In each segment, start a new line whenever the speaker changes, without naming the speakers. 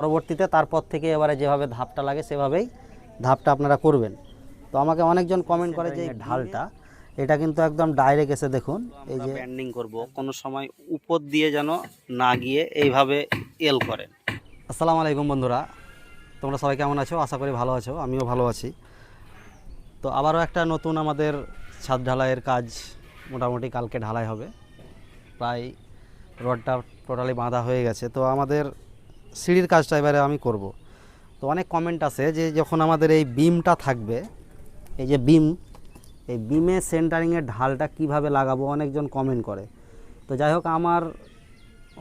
পরবর্তীতে তারপর থেকে এবারে যেভাবে ধাপটা লাগে সেভাবেই ধাপটা আপনারা করবেন। তো আমাকে অনেকজন কমেন্ট করে যে ঢালটা এটা কিন্তু একদম ডাইরেক্ট এসে দেখুন এই যে
ব্যান্ডিং করব কোনো সময় উপর দিয়ে যেন না গিয়ে এইভাবে এল করেন
আসসালামু আলাইকুম বন্ধুরা তোমরা সবাই কেমন আছো? আশা করি ভালো আছো আমিও ভালো আছি। তো আবারও একটা নতুন আমাদের ছাদ ঢালাইয়ের কাজ মোটামুটি কালকে ঢালাই হবে। প্রায় রডটা টোটালি বাঁধা হয়ে গেছে। তো আমাদের সিঁড়ির কাজটা এবারে আমি করব। তো অনেক কমেন্ট আছে যে যখন আমাদের এই বিমটা থাকবে, এই যে বিম এই বিমে সেন্টারিংয়ের ঢালটা কীভাবে লাগাবো অনেকজন কমেন্ট করে। তো যাই হোক, আমার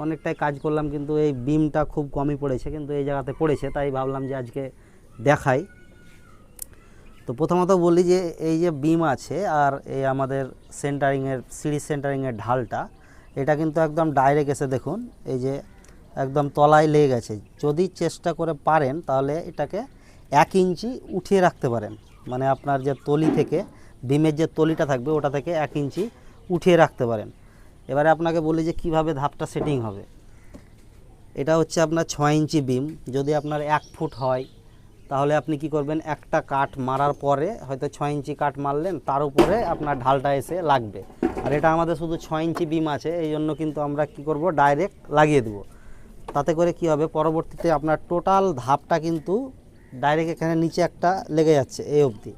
অনেকটাই কাজ করলাম কিন্তু এই বিমটা খুব কমই পড়েছে, কিন্তু এই জায়গাতে পড়েছে, তাই ভাবলাম যে আজকে দেখাই। তো প্রথমত বলি যে এই যে বিম আছে আর এই আমাদের সেন্টারিংয়ের সিঁড়ি সেন্টারিংয়ের ঢালটা, এটা কিন্তু একদম ডাইরেক্ট এসে দেখুন, এই যে একদম তলায় লেগে গেছে। যদি চেষ্টা করে পারেন, তাহলে এটাকে এক ইঞ্চি উঠিয়ে রাখতে পারেন। মানে আপনার যে তলি থেকে বিমের যে তলিটা থাকবে, ওটা থেকে এক ইঞ্চি উঠিয়ে রাখতে পারেন। এবারে আপনাকে বলি যে কীভাবে ধাপটা সেটিং হবে। এটা হচ্ছে আপনার ছয় ইঞ্চি বিম। যদি আপনার এক ফুট হয়, তাহলে আপনি কি করবেন, একটা কাঠ মারার পরে হয়তো ছয় ইঞ্চি কাঠ মারলেন, তার উপরে আপনার ঢালটা এসে লাগবে। আর এটা আমাদের শুধু ছয় ইঞ্চি বিম আছে এই জন্য কিন্তু আমরা কি করব, ডাইরেক্ট লাগিয়ে দেবো। তাতে করে কি হবে? পরবর্তীতে আপনার টোটাল ধাপটা কিন্তু ডাইরেক্ট এখানে নিচে একটা লেগে যাচ্ছে, এই অবধি।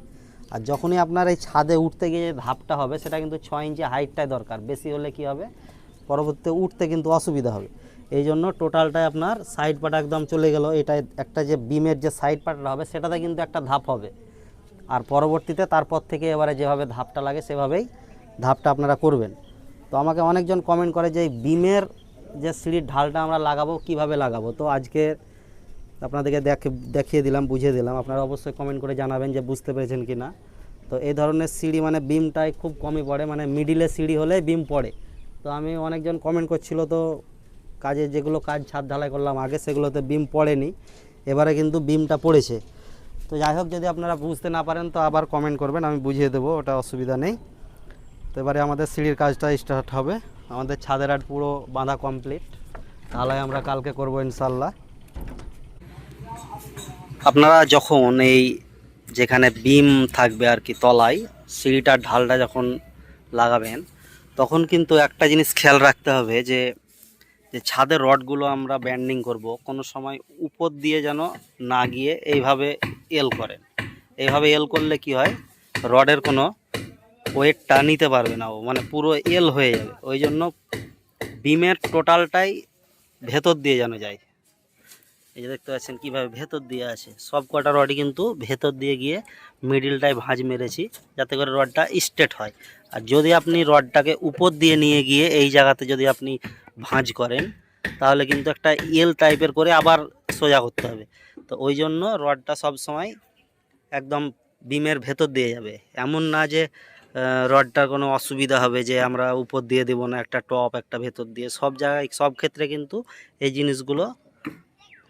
আর যখনই আপনার এই ছাদে উঠতে গিয়ে যে ধাপটা হবে, সেটা কিন্তু ছয় ইঞ্চি হাইটটাই দরকার। বেশি হলে কি হবে? পরবর্তীতে উঠতে কিন্তু অসুবিধা হবে। এই জন্য টোটালটাই আপনার সাইড পাটা একদম চলে গেল। এটা একটা যে বিমের যে সাইড পাটটা হবে, সেটাতে কিন্তু একটা ধাপ হবে। আর পরবর্তীতে তারপর থেকে এবারে যেভাবে ধাপটা লাগে, সেভাবেই ধাপটা আপনারা করবেন। তো আমাকে অনেকজন কমেন্ট করে যে বিমের যে সিঁড়ির ঢালটা আমরা লাগাবো, কীভাবে লাগাবো? তো আজকে আপনাদেরকে দেখে, দেখিয়ে দিলাম, বুঝিয়ে দিলাম। আপনারা অবশ্যই কমেন্ট করে জানাবেন যে বুঝতে পেরেছেন কি না তো এই ধরনের সিঁড়ি মানে বিমটাই খুব কমই পড়ে মানে মিডিলে সিঁড়ি হলে বিম পড়ে। তো আমি অনেকজন কমেন্ট করছিল, তো কাজে যেগুলো কাজ ছাদ ঢালাই করলাম, আগে সেগুলোতে বিম পড়েনি, এবারে কিন্তু বিমটা পড়েছে। তো যাই হোক, যদি আপনারা বুঝতে না পারেন, তো আবার কমেন্ট করবেন, আমি বুঝিয়ে দেবো, ওটা অসুবিধা নেই। তো এবারে আমাদের সিঁড়ির কাজটা স্টার্ট হবে। আমাদের ছাদের আট পুরো বাঁধা কমপ্লিট তাহলে আমরা কালকে করব ইনশাল্লাহ
আপনারা যখন এই যেখানে বিম থাকবে আর কি তলায়, সিঁড়িটার ঢালটা যখন লাগাবেন, তখন কিন্তু একটা জিনিস খেয়াল রাখতে হবে যে যে ছাদের রডগুলো আমরা ব্যান্ডিং করব, কোনো সময় উপর দিয়ে যেন না গিয়ে এইভাবে এল করেন। এইভাবে এল করলে কি হয়? রডের কোনো ওয়েটটা নিতে পারবে না ও মানে পুরো এল হয়ে যাবে। ওই জন্য বিমের টোটালটাই ভেতর দিয়ে যেন যায়। এই যে দেখতে পাচ্ছেন কীভাবে ভেতর দিয়ে আছে। সব কটা রডই কিন্তু ভেতর দিয়ে গিয়ে মিডিলটায় ভাঁজ মেরেছি, যাতে করে রডটা স্ট্রেট হয়। আর যদি আপনি রডটাকে উপর দিয়ে নিয়ে গিয়ে এই জায়গাতে যদি আপনি ভাঁজ করেন, তাহলে কিন্তু একটা এল টাইপের করে আবার সোজা করতে হবে। তো ওই জন্য রডটা সব সময় একদম বিমের ভেতর দিয়ে যাবে। এমন না যে রডটার কোনো অসুবিধা হবে যে আমরা উপর দিয়ে দেবো না, একটা টপ, একটা ভেতর দিয়ে। সব জায়গায়, সব ক্ষেত্রে কিন্তু এই জিনিসগুলো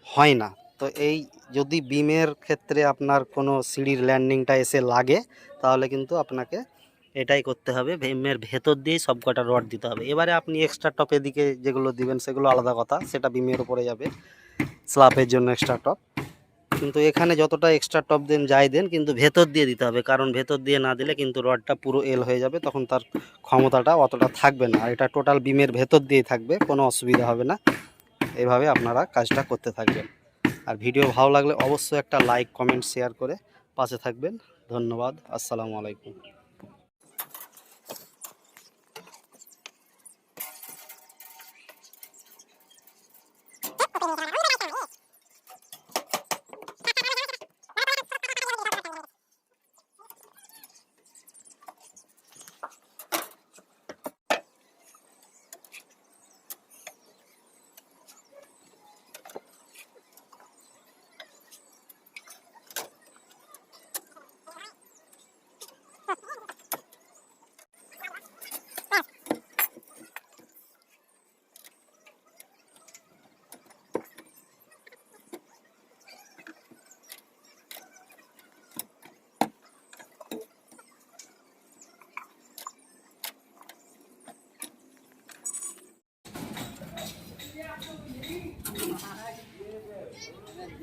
হয় না। তো এই যদি বিমের ক্ষেত্রে আপনার কোনো সিঁড়ির ল্যান্ডিংটা এসে লাগে, তাহলে কিন্তু আপনাকে এটাই করতে হবে। বিমের ভেতর দিয়েই সব কটা রড দিতে হবে। এবারে আপনি এক্সট্রা টপের দিকে যেগুলো দিবেন, সেগুলো আলাদা কথা, সেটা বিমের উপরে যাবে। স্ল্যাপের জন্য এক্সট্রা টপ কিন্তু এখানে যতটা এক্সট্রা টপ দেন, যাই দেন, কিন্তু ভেতর দিয়ে দিতে হবে। কারণ ভেতর দিয়ে না দিলে কিন্তু রডটা পুরো এল হয়ে যাবে, তখন তার ক্ষমতাটা অতটা থাকবে না। আর এটা টোটাল বিমের ভেতর দিয়ে থাকবে, কোনো অসুবিধা হবে না। এভাবে আপনারা কাজটা করতে থাকবেন। আর ভিডিও ভালো লাগলে অবশ্যই একটা লাইক কমেন্ট শেয়ার করে পাশে থাকবেন। ধন্যবাদ। আসসালামু আলাইকুম।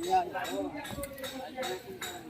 哎呀，你来了，来你们。